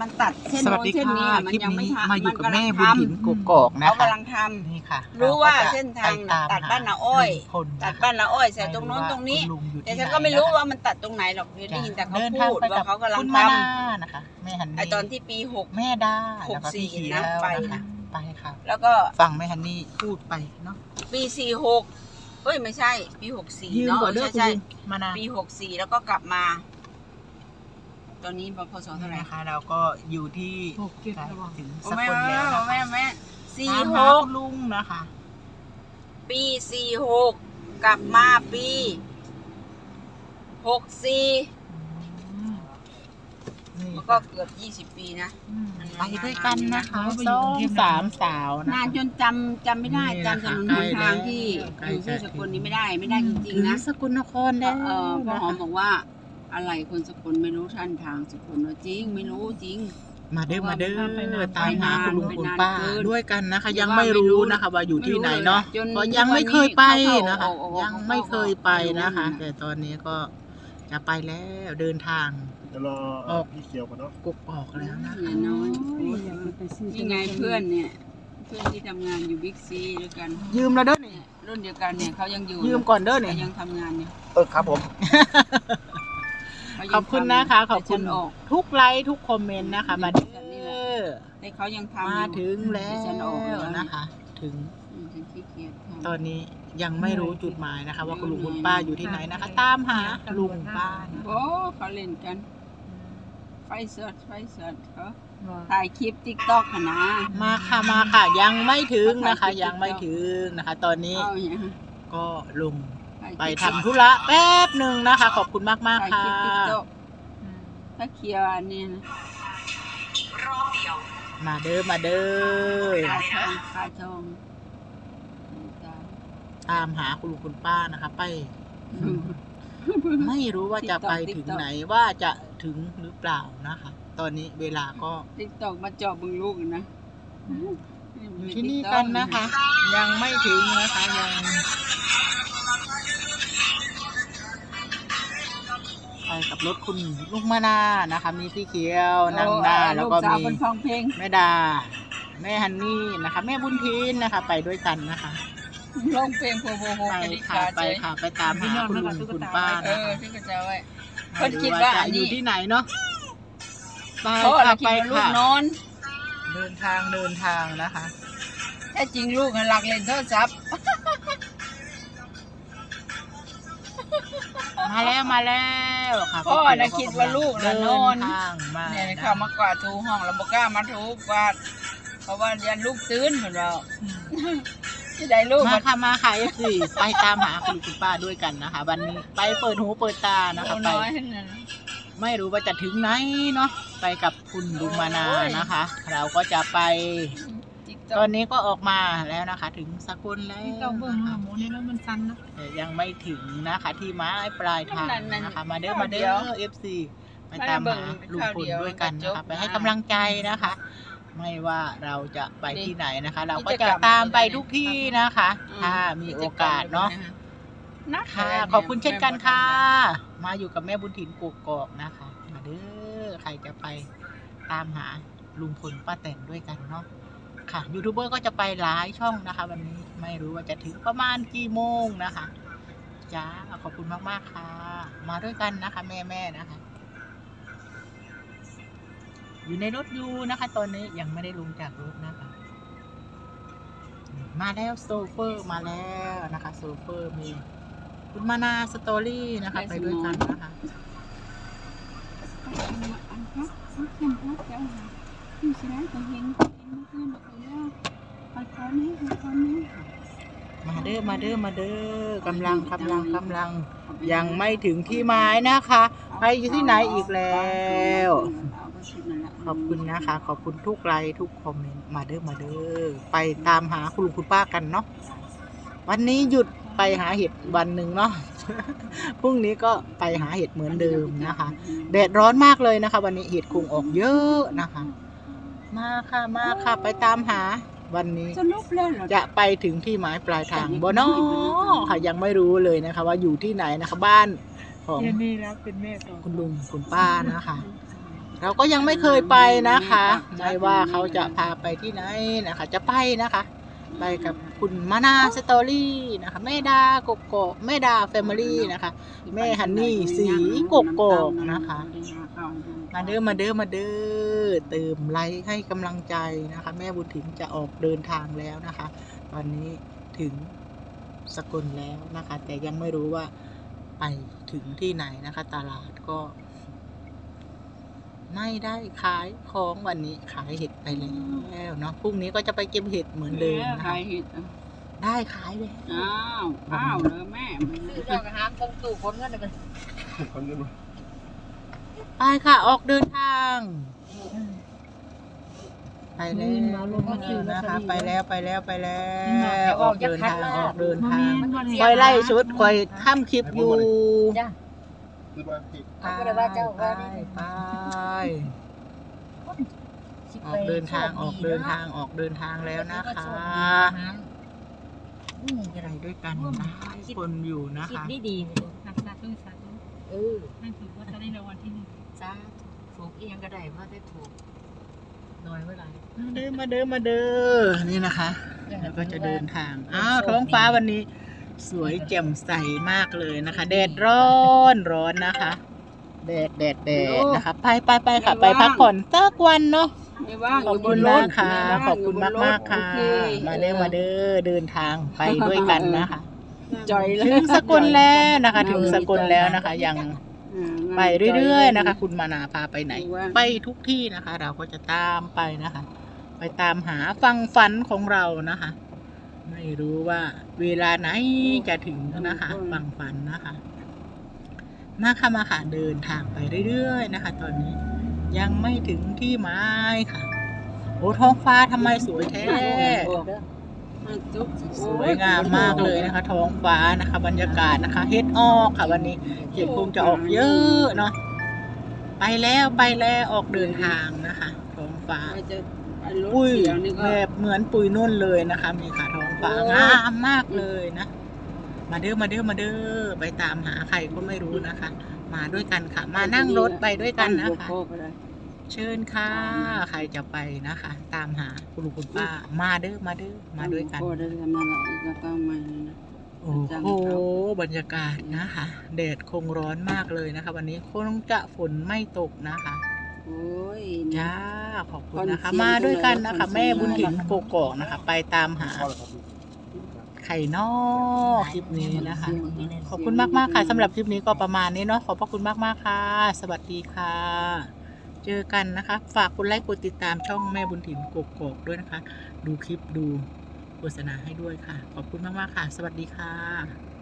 มันตัดเส้นสวัสโน้นดีเส้นนี้ค่ะมันคลิปยังไม่นี้ทำมาอยู่กับนกำลัแม่งบุญทำถิ่นกกอกนะเขาคะกำลังทำ นี่ค่ะรู้ว่ารก็จะเส้นทางไปตมตัดหบ้านนาอ้อยลุงพลตัดะคะบ้านละอ้อยใส่ตรงโน้นตรงนี้ไม่ว่าคุณลุอยู่แต่ที่ฉันหก็ไม่รู้นะคะว่ามันตัดตรงไหนหรอกเดี๋ยวได้ยินแต่เขาเดินทางพูดไปว่ากับเขากำลังคุณทมานานะคะแม่ฮันำนี่ไอตอนที่ปีหก แม่ด้าหกแล้วก็สี่พี่เขียนะวไปนะคะนะ ไปค่ะ แล้วก็ฟังแม่ฮันนี่พูดไปเนาะปีสี่หกเอ้ยไม่ใช่ ปีหกสี่ยืมเนาะก่อนเด้อใช่คุณใช่ลุงมานาปีหกสี่แล้วก็กลับมา ตอนนี้พศเท่าไหร่นะคะเราก็อยู่ที่หกเจ็ดใกล้ระวังถึงโอ้สแม่กลแล้วแม่นะแม่คะแม่สี่ตามหหากคุณลุงนะคะปีสี่หกกลับมาปีหกสี่นี่มันก็เกือบยี่สิบปีนะไปด้วยกันนะคะไปสอยู่อกรุงงเทพสามสาวนะนานคะ จนจำจำไม่ได้นี่จำถนะคะนนหนทางที่ใกล้อยู่ที่แล้วสกลนี้ไม่ได้ไม่ได้จริงถึๆนะสกลนครแล้วเออพ่อนะหอมคะบอกว่า อะไรคนสกลไม่รู้ท่านทางสกลว่าจริง ไม่รู้จริง มาเด้อมาเด้อไปนานตามหาคุณลุงไปคุณนานป้าเกินด้วยกันนะคะหรือยังว่าไม่ไม่รู้รู้นะคะ ว่าอยู่ที่ไหนเนาะจนเพราะยังไม่เคยไปนะคะเข้าๆออกๆยังไม่เคยไปนะคะเข้าๆแต่ตอนนี้ก็จะไปแล้วเดินทางจะรอออกพี่เขียวก่อนเนาะกกออกแล้วนะอย่าน้อยอยากไปซื้อนี่ไงเพื่อนเนี่ยเพื่อนที่ทำงานอยู่บิ๊กซีด้วยกัน ยืมแล้วเด้อนี่รุ่นเดียวกันเนี่ยเขายังอยู่ยืมก่อนเด้อเขานี่ยังทำงานเนี่ยเออครับผมเขายังขอบคุณทำนะคะ ขอบคุณแต่ฉันออกทุกไลค์ทุกคอมเมนต์นะคะมาเด้อแต่เขายังทำมาอยู่ถึงแล้ดิฉันออกแล้ววนะคะ ถึงอืมฉันขี้เกียจทำตอนนี้ยังไม่รู้จุดหมายนะคะ ว่าคุณลุงคุณป้าอยู่ที่ไหนนะคะ ตามหาลุงป้านะโอ้เขาเล่นกันไฟเสิร์ชไฟเสิร์ชเขาถ่ายคลิปติ๊กต็อกนะมาค่ะมาค่ะยังไม่ถึงนะคะถ่ายคลิปยังไม่ถึงนะคะ ตอนนี้เอาอย่างเงี้ยก็ลงถ่ายค ไปลิปทำธุระแป๊บหนึ่งนะคะ ขอบคุณมากมากๆถ่ายค่ะคลิปติ๊กต็อกถ้าเคลียร์อันนี้นะมาเด้อมาเด้อคาทองคาทองตายตามหาคุณลุงคุณป้านะคะ ไป ไม่รู้ว่าจะไปถึงไหนว่าจะถึงหรือเปล่านะคะ ตอนนี้เวลาก็ติ๊กต็อกมาเจอบบึงลูกนะอยู่ที่นี่กันนะคะ ยังไม่ถึงนะคะยัง กับรถคุณลุงมานานะคะ มีพี่เขียวนั่งหน้าแล้วก็ลูสาวมีคนฟังเพลงแม่ดา แม่ฮันนี่นะคะ แม่บุญทินนะคะ ไปด้วยกันนะคะร้องเพลงโพโพโพไปกันดีค่ะขาไปเจ๊ค่ะ ไปตามหาคุณลุงคุณป้าเอนะอคะที่กระเจ้าไว้ไม่เพิ่นคิรู้ดว่าว่าจะอนี่ยู่ที่ไหนเนาะไปเพราะอะไรค่ะคิดไปว่าลูกค่ะนอน เดินทางเดินทางนะคะแต่จริงลูกน่ะหลักเล่นโทรศัพท์ มาแล้วมาแล้วค่ะพ่อพี่น่ะเขีคิยดวก็ว่าลูกน่ะนอนเดิทางมาเนี่ยนะเข้ามากวาดถูห้องแล้วบ่กล้ามาถูกวาดเพราะว่ายันลูกตื่นเพิ่นว่าที่ได้ลูกมามันค่ะมาค่ะเอฟซีไปตามหาคุณลุงคุณป้าด้วยกันนะคะ วันนี้ไปเปิดหูเปิดตานะคะเอาไป น้อยนั่นไม่รู้ว่าจะถึงไหนเนาะไปกับคุณลุงมานานะคะ เราก็จะไป ติ๊กตต็ออกนนี้ก็ออกมาแล้วนะคะ ถึงสกุลแล้วที่เก่าเบิ่งหาหมูนี่แล้วมันสั้นนะแต่ยังไม่ถึงนะคะ ที่ไม้ปลายทางนะคะ มาเด้อมาเด้อเอฟซีไปตามหาลุงพลด้วยกันนะคะไปให้กำลังใจนะคะ ไม่ว่าเราจะไปที่ไหนนะคะ เราก็จะตามไปทุกที่นะคะ ถ้ามีโอกาสเนาะนักค่ะขอบคุณเช่นกันค่ะ มาอยู่กับแม่บุญถิ่นกกอกนะคะ มาเด้อใครจะไปตามหาลุงพลป้าแตนด้วยกันเนาะ ค่ะยูทูบเบอร์ก็จะไปหลายช่องนะคะ วันนี้ไม่รู้ว่าจะถึงประมาณกี่โมงนะคะจ้าขอบคุณมากๆค่ะ มาด้วยกันนะคะ แม่ๆนะคะ อยู่ในรถอยู่นะคะ ตอนนี้ยังไม่ได้ลงจากรถนะคะ มาแล้วโซเฟอร์มาแล้วนะคะโซเฟอร์มีคุณมานาสตอรี่นะคะ ไปด้วยกันนะคะ มาเด้อมาเด้อมาเด้อกำลังกำลังกำลัง ยังไม่ถึงที่หมายนะคะ ไปอยู่ที่ไหนอีกแล้ว ขอบคุณนะคะ ขอบคุณทุกไลค์ทุกคอมเมนต์มาเด้อมาเด้อไปตามหาคุณลุงคุณป้ากันเนาะวันนี้หยุดไปหาเห็ดวันหนึ่งเนาะ พรุ่งนี้ก็ไปหาเห็ดเหมือนเดิมนะคะ แดดร้อนมากเลยนะคะ วันนี้เห็ดคงออกเยอะนะคะ มาค่ะมาค่ะไปตามหาวันนี้สรุปแล้วเหรอจะไปถึงที่หมายปลายทางบ่เนอค่ะยังไม่รู้เลยนะคะ ว่าอยู่ที่ไหนนะคะบ้านของเดี๋ยวนี้แล้วเป็นแม่ต่อคุณลุงคุณป้านะคะ เราก็ยังไม่เคยไปนะคะไม่ว่าเขาจะพาไปที่ไหนนะคะ จะไปนะคะ ไปกับคุณมานาสตอรี่นะคะแม่ดากกกอกแม่ดาแฟมิลี่นะคะ แม่ฮันนี่สีกกกอกนะคะ มาเด้อมาเด้อมาเด้อเติมไลค์ให้กำลังใจนะคะ แม่บุญถิ่นจะออกเดินทางแล้วนะคะ ตอนนี้ถึงสกลแล้วนะคะ แต่ยังไม่รู้ว่าไปถึงที่ไหนนะคะ ตลาดก็ ไม่ได้ขายของวันนี้ขายเห็ดไปแล้วเนาะพรุ่งนี้ก็จะไปเก็บเห็ดเหมือนเดิมนะใครคะเห็ดได้ขายเลยอ้าวอ้าวเลยแม่มันซื้อเจ้ากระหามตรงตู้คนก็ได้เป็น ไปค่ะออกเดินทาง ไปแล้วนะคะ ไปแล้วไปแล้วไปแล้วออกเดินทางออกเดินทางคอยไล่ชุดคอยทำคลิปอยู่จ้ะไปเอาก็ได้ว่าเจ้าว่านี่ไปออกเดินทางออกเดินทางออกเดินทางแล้วนะคะอืมจะไปได้ด้วยกันนะคนอยู่นะคิดคะดีดีๆเลยสาธุสาธุเออนั่นถือว่าจะได้รางวัลที่หนึ่ง จ้าถูกอีหยังก็ได้มาได้ถูกน้อยเมื่อไหร่มาเดินมาเดินมาเดินนี่นะคะแล้วก็จะเดินทางอ้าวท้องฟ้าวันนี้ สวยแจ่มใสมากเลยนะคะ แดดร้อนร้อนนะคะแดดแดดแดดนะคะ ไปไปไปค่ะ ไปพักผ่อนสักวันเนาะไม่ว่างขอบคุณมากค่ะ ขอบคุณมากมากๆค่ะ มาเด้อมาเด้อเดินทางไปด้วยกันนะคะจอยเลยถึงสกลแล้วนะคะ ถึงสกลแล้วนะคะยัง ไปเรื่อยๆนะคะ คุณมานาพาไปไหน ไปทุกที่นะคะ เราก็จะตามไปนะคะ ไปตามหาฟังฝันของเรานะคะ ไม่รู้ว่าเวลาไหนจะถึงนะคะฟังฝันนะคะมาค่ะมาค่ะเดินทางไปเรื่อยๆนะคะ ตอนนี้ยังไม่ถึงที่หมายค่ะ โอ้ท้องฟ้าทำไมสวยแท้ สวยงามมากเลยนะคะ ท้องฟ้านะคะ บรรยากาศนะคะ เฮ็ดออกค่ะ วันนี้เห็ดคงจะออกเยอะเนาะไปแล้วไปแล้วออกเดินทางนะคะ ท้องฟ้าปุ้ยแบบเหมือนปุยนุ่นเลยนะคะ มีค่ะท้องฟ้างามมากเลยนะมาเด้อมาเด้อมาเด้อไปตามหาใครก็ไม่รู้นะคะ มาด้วยกันค่ะ มานั่งรถไปด้วยกันนะคะ เชิญค่ะ ใครจะไปนะคะ ตามหาคุณลุงคุณป้า มาเด้อมาเด้อมาด้วยกันโอ้ได้ทำอะไรก็ต้องมานะ โอ้โหบรรยากาศนะคะ แดดคงร้อนมากเลยนะคะ วันนี้คงจะฝนไม่ตกนะคะโอ้ยจ้าขอบคุณนะคะคอนเสียงมาด้วยกันนะคะคอนเสียงแม่บุญถิ่นโกกอกนะคะ ไปตามหาไข่นอกคลิปนี้นะคะ ขอบคุณมากมาก ๆ ค่ะสำหรับคลิปนี้ก็ประมาณนี้เนาะขอบพระคุณมากมากๆค่ะ สวัสดีค่ะ เจอกันนะคะ ฝากกดไลค์กดติดตามช่องแม่บุญถิ่นกกอกด้วยนะคะ ดูคลิปดูโฆษณาให้ด้วยค่ะ ขอบคุณมากมากๆค่ะ สวัสดีค่ะ